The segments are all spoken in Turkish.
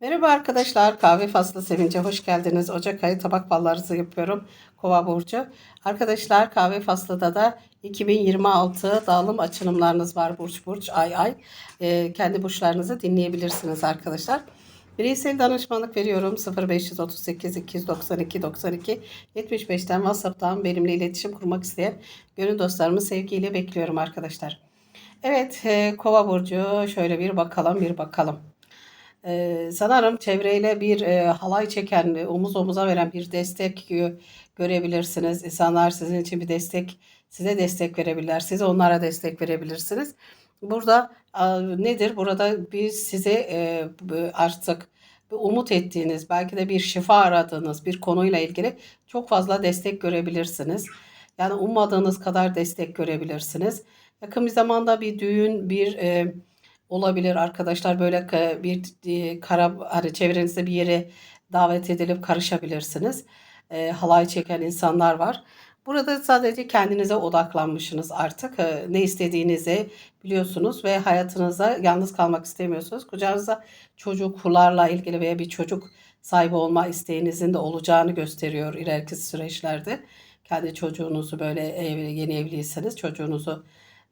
Merhaba arkadaşlar, kahve faslı sevince hoş geldiniz. Ocak ayı tabak ballarınızı yapıyorum. Kova burcu. Arkadaşlar kahve faslıda da 2026 dağılım açılımlarınız var burç burç ay ay. Ee, kendi burçlarınızı dinleyebilirsiniz arkadaşlar. Bireysel danışmanlık veriyorum 0538 292 92 75'ten WhatsApp'tan benimle iletişim kurmak isteyen gönül dostlarımı sevgiyle bekliyorum arkadaşlar. Evet, e, Kova burcu şöyle bir bakalım, bir bakalım. Ee, sanırım çevreyle bir e, halay çeken, e, omuz omuza veren bir destek gö- görebilirsiniz. İnsanlar sizin için bir destek, size destek verebilirler. Siz onlara destek verebilirsiniz. Burada a, nedir? Burada biz size e, artık umut ettiğiniz, belki de bir şifa aradığınız bir konuyla ilgili çok fazla destek görebilirsiniz. Yani ummadığınız kadar destek görebilirsiniz. Yakın bir zamanda bir düğün, bir e, olabilir arkadaşlar böyle bir e, kara hani çevrenizde bir yere davet edilip karışabilirsiniz. E, halay çeken insanlar var. Burada sadece kendinize odaklanmışsınız artık. E, ne istediğinizi biliyorsunuz ve hayatınızda yalnız kalmak istemiyorsunuz. Kucağınızda çocuklarla ilgili veya bir çocuk sahibi olma isteğinizin de olacağını gösteriyor ileriki süreçlerde. Kendi çocuğunuzu böyle ev, yeni evliyseniz çocuğunuzu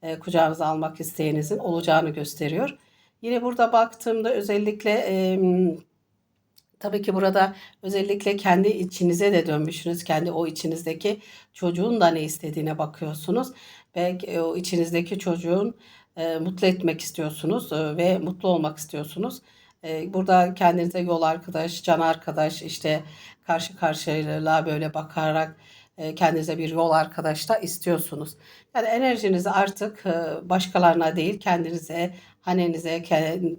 e, kucağınıza almak isteğinizin olacağını gösteriyor. Yine burada baktığımda özellikle e, tabii ki burada özellikle kendi içinize de dönmüşsünüz. Kendi o içinizdeki çocuğun da ne istediğine bakıyorsunuz. Belki o içinizdeki çocuğun e, mutlu etmek istiyorsunuz e, ve mutlu olmak istiyorsunuz. E, burada kendinize yol arkadaş, can arkadaş, işte karşı karşıya böyle bakarak kendinize bir yol arkadaş da istiyorsunuz. Yani enerjinizi artık e, başkalarına değil kendinize, hanenize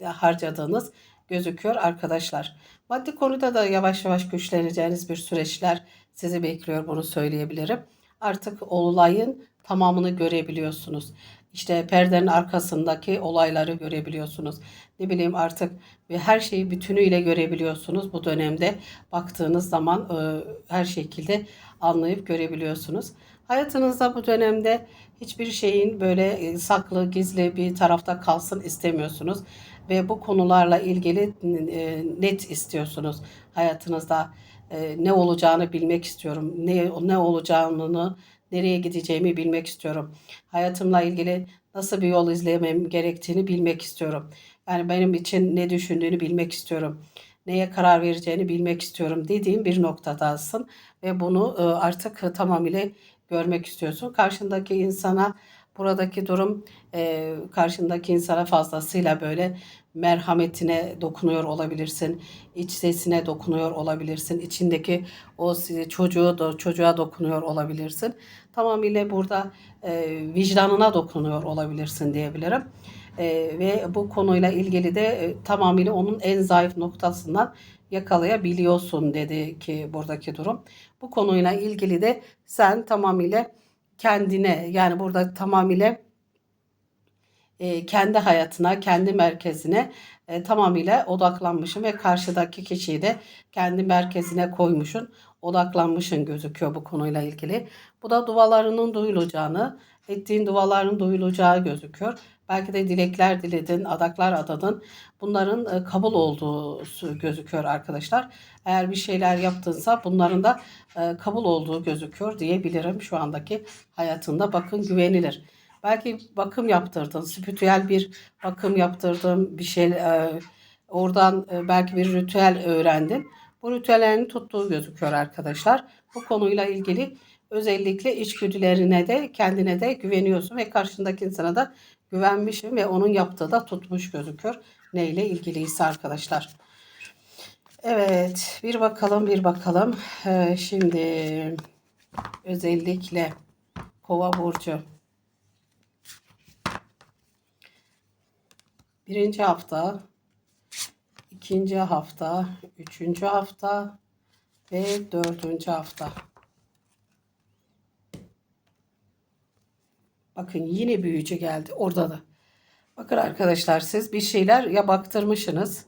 harcadığınız gözüküyor arkadaşlar. Maddi konuda da yavaş yavaş güçleneceğiniz bir süreçler sizi bekliyor bunu söyleyebilirim. Artık olayın tamamını görebiliyorsunuz. İşte perdenin arkasındaki olayları görebiliyorsunuz. Ne bileyim artık ve her şeyi bütünüyle görebiliyorsunuz bu dönemde. Baktığınız zaman e, her şekilde anlayıp görebiliyorsunuz. Hayatınızda bu dönemde hiçbir şeyin böyle e, saklı, gizli bir tarafta kalsın istemiyorsunuz ve bu konularla ilgili e, net istiyorsunuz. Hayatınızda ne olacağını bilmek istiyorum. Ne ne olacağını, nereye gideceğimi bilmek istiyorum. Hayatımla ilgili nasıl bir yol izlemem gerektiğini bilmek istiyorum. Yani benim için ne düşündüğünü bilmek istiyorum. Neye karar vereceğini bilmek istiyorum dediğim bir noktadasın ve bunu artık tamamıyla görmek istiyorsun. Karşındaki insana buradaki durum e, karşındaki insana fazlasıyla böyle merhametine dokunuyor olabilirsin. iç sesine dokunuyor olabilirsin. içindeki o si- çocuğu çocuğa dokunuyor olabilirsin. Tamamıyla burada e, vicdanına dokunuyor olabilirsin diyebilirim. E, ve bu konuyla ilgili de e, tamamıyla onun en zayıf noktasından yakalayabiliyorsun dedi ki buradaki durum. Bu konuyla ilgili de sen tamamıyla kendine yani burada tamamıyla e, kendi hayatına, kendi merkezine e, tamamıyla odaklanmışım ve karşıdaki kişiyi de kendi merkezine koymuşsun, odaklanmışın gözüküyor bu konuyla ilgili. Bu da dualarının duyulacağını, ettiğin duaların duyulacağı gözüküyor. Belki de dilekler diledin, adaklar adadın. Bunların e, kabul olduğu gözüküyor arkadaşlar. Eğer bir şeyler yaptınsa bunların da e, kabul olduğu gözüküyor diyebilirim şu andaki hayatında. Bakın güvenilir. Belki bakım yaptırdın, spiritüel bir bakım yaptırdın, bir şey e, oradan belki bir ritüel öğrendin. Bu ritüellerin tuttuğu gözüküyor arkadaşlar. Bu konuyla ilgili özellikle içgüdülerine de kendine de güveniyorsun ve karşındaki insana da güvenmişim ve onun yaptığı da tutmuş gözüküyor. Neyle ilgiliyse arkadaşlar. Evet, bir bakalım, bir bakalım. Ee, şimdi özellikle Kova burcu. Birinci hafta, ikinci hafta, üçüncü hafta ve dördüncü hafta. Bakın yine büyücü geldi orada da. Bakın arkadaşlar siz bir şeyler ya baktırmışsınız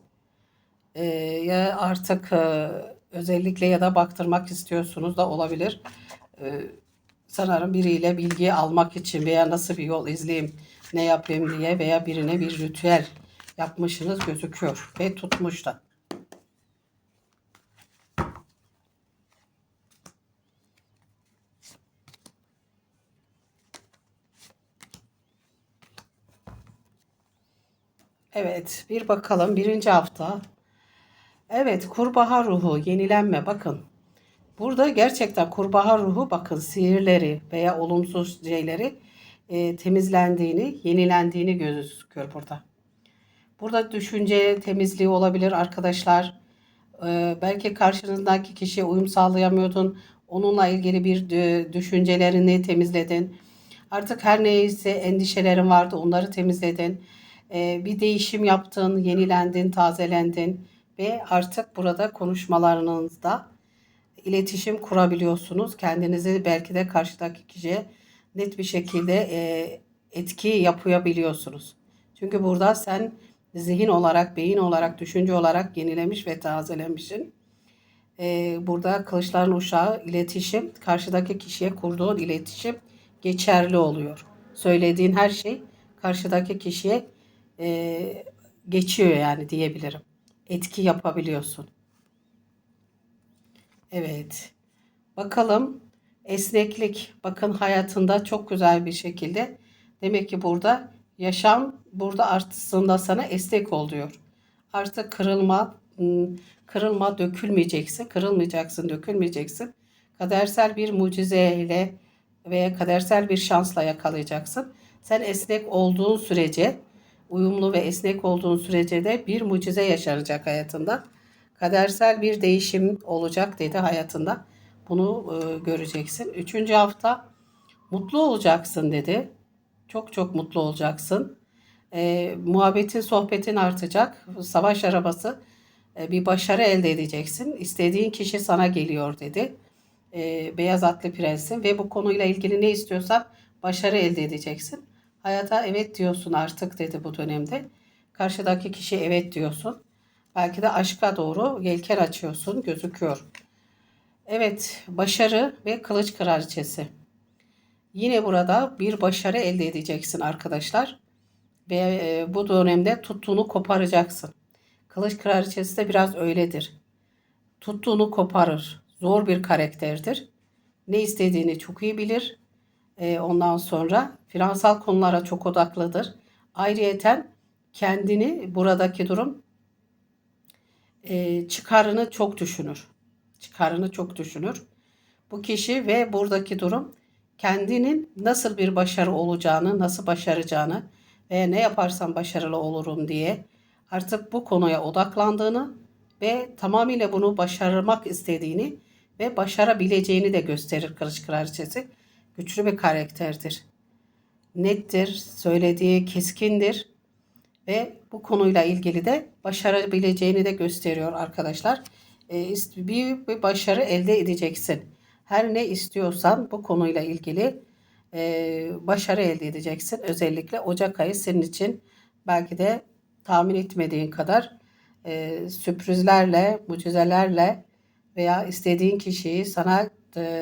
e, ya artık e, özellikle ya da baktırmak istiyorsunuz da olabilir. E, sanırım biriyle bilgi almak için veya nasıl bir yol izleyeyim, ne yapayım diye veya birine bir ritüel yapmışsınız gözüküyor ve tutmuş da. Evet, bir bakalım birinci hafta. Evet, kurbağa ruhu, yenilenme bakın. Burada gerçekten kurbağa ruhu bakın sihirleri veya olumsuz şeyleri e, temizlendiğini, yenilendiğini gözüküyor burada. Burada düşünce temizliği olabilir arkadaşlar. Ee, belki karşınızdaki kişiye uyum sağlayamıyordun. Onunla ilgili bir dü- düşüncelerini temizledin. Artık her neyse endişelerin vardı onları temizledin. Ee, bir değişim yaptın, yenilendin, tazelendin ve artık burada konuşmalarınızda iletişim kurabiliyorsunuz. Kendinizi belki de karşıdaki kişiye net bir şekilde e, etki yapabiliyorsunuz. Çünkü burada sen zihin olarak, beyin olarak, düşünce olarak yenilemiş ve tazelemişsin. E, burada kılıçların uşağı iletişim, karşıdaki kişiye kurduğun iletişim geçerli oluyor. Söylediğin her şey karşıdaki kişiye e, geçiyor yani diyebilirim. Etki yapabiliyorsun. Evet. Bakalım esneklik. Bakın hayatında çok güzel bir şekilde. Demek ki burada yaşam burada aslında sana esnek ol diyor. Artık kırılma, kırılma, dökülmeyeceksin. Kırılmayacaksın, dökülmeyeceksin. Kadersel bir mucizeyle veya kadersel bir şansla yakalayacaksın. Sen esnek olduğun sürece, uyumlu ve esnek olduğun sürece de bir mucize yaşanacak hayatında. Kadersel bir değişim olacak dedi hayatında. Bunu e, göreceksin. Üçüncü hafta mutlu olacaksın dedi. Çok çok mutlu olacaksın. E, muhabbetin, sohbetin artacak. Savaş arabası e, bir başarı elde edeceksin. İstediğin kişi sana geliyor dedi. E, beyaz atlı prensin ve bu konuyla ilgili ne istiyorsan başarı elde edeceksin. Hayata evet diyorsun artık dedi bu dönemde. Karşıdaki kişi evet diyorsun. Belki de aşka doğru yelken açıyorsun gözüküyor. Evet, başarı ve kılıç kraliçesi. Yine burada bir başarı elde edeceksin arkadaşlar. Ve e, bu dönemde tuttuğunu koparacaksın. Kılıç kraliçesi de biraz öyledir. Tuttuğunu koparır. Zor bir karakterdir. Ne istediğini çok iyi bilir. E, ondan sonra finansal konulara çok odaklıdır. Ayrıyeten kendini buradaki durum e, çıkarını çok düşünür. Çıkarını çok düşünür. Bu kişi ve buradaki durum kendinin nasıl bir başarı olacağını, nasıl başaracağını ve ne yaparsam başarılı olurum diye artık bu konuya odaklandığını ve tamamıyla bunu başarmak istediğini ve başarabileceğini de gösterir Kılıç Kraliçesi. Güçlü bir karakterdir. Nettir, söylediği keskindir ve bu konuyla ilgili de başarabileceğini de gösteriyor arkadaşlar. E, büyük bir başarı elde edeceksin. Her ne istiyorsan bu konuyla ilgili e, başarı elde edeceksin. Özellikle Ocak ayı senin için belki de tahmin etmediğin kadar e, sürprizlerle, mucizelerle veya istediğin kişiyi sana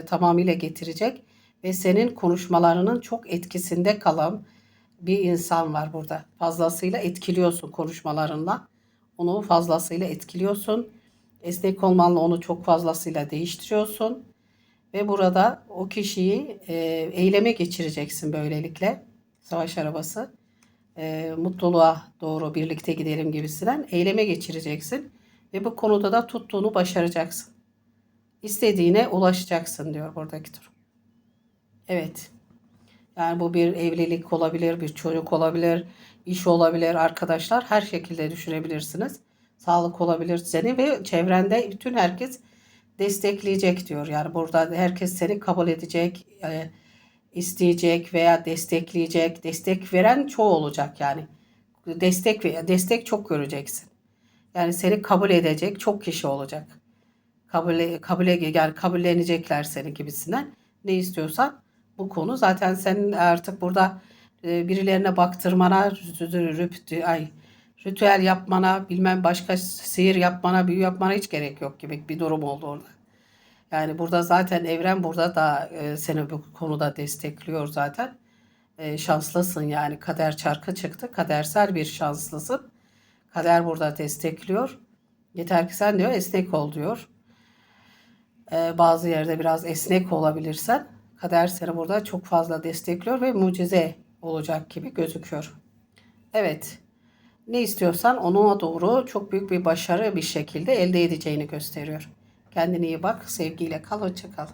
tamamıyla getirecek ve senin konuşmalarının çok etkisinde kalan bir insan var burada. Fazlasıyla etkiliyorsun konuşmalarınla. Onu fazlasıyla etkiliyorsun. Esnek olmanla onu çok fazlasıyla değiştiriyorsun. Ve burada o kişiyi e, eyleme geçireceksin böylelikle. Savaş arabası. E, mutluluğa doğru birlikte gidelim gibisinden eyleme geçireceksin. Ve bu konuda da tuttuğunu başaracaksın. İstediğine ulaşacaksın diyor buradaki durum. Evet. Yani bu bir evlilik olabilir, bir çocuk olabilir, iş olabilir arkadaşlar. Her şekilde düşünebilirsiniz. Sağlık olabilir seni ve çevrende bütün herkes destekleyecek diyor. Yani burada herkes seni kabul edecek, e, isteyecek veya destekleyecek. Destek veren çoğu olacak yani. Destek destek çok göreceksin. Yani seni kabul edecek çok kişi olacak. Kabul kabul yani kabullenecekler seni gibisinden. Ne istiyorsan bu konu. Zaten sen artık burada e, birilerine baktırmana, ay, ritüel yapmana, bilmem başka sihir yapmana, büyü yapmana hiç gerek yok gibi bir durum oldu orada. Yani burada zaten evren burada da e, seni bu konuda destekliyor zaten. E, şanslısın yani kader çarkı çıktı. Kadersel bir şanslısın. Kader burada destekliyor. Yeter ki sen diyor esnek ol diyor. Bazı yerde biraz esnek olabilirsen kader seni burada çok fazla destekliyor ve mucize olacak gibi gözüküyor. Evet. ne istiyorsan ona doğru çok büyük bir başarı bir şekilde elde edeceğini gösteriyor. Kendine iyi bak, sevgiyle kal, hoşça kal.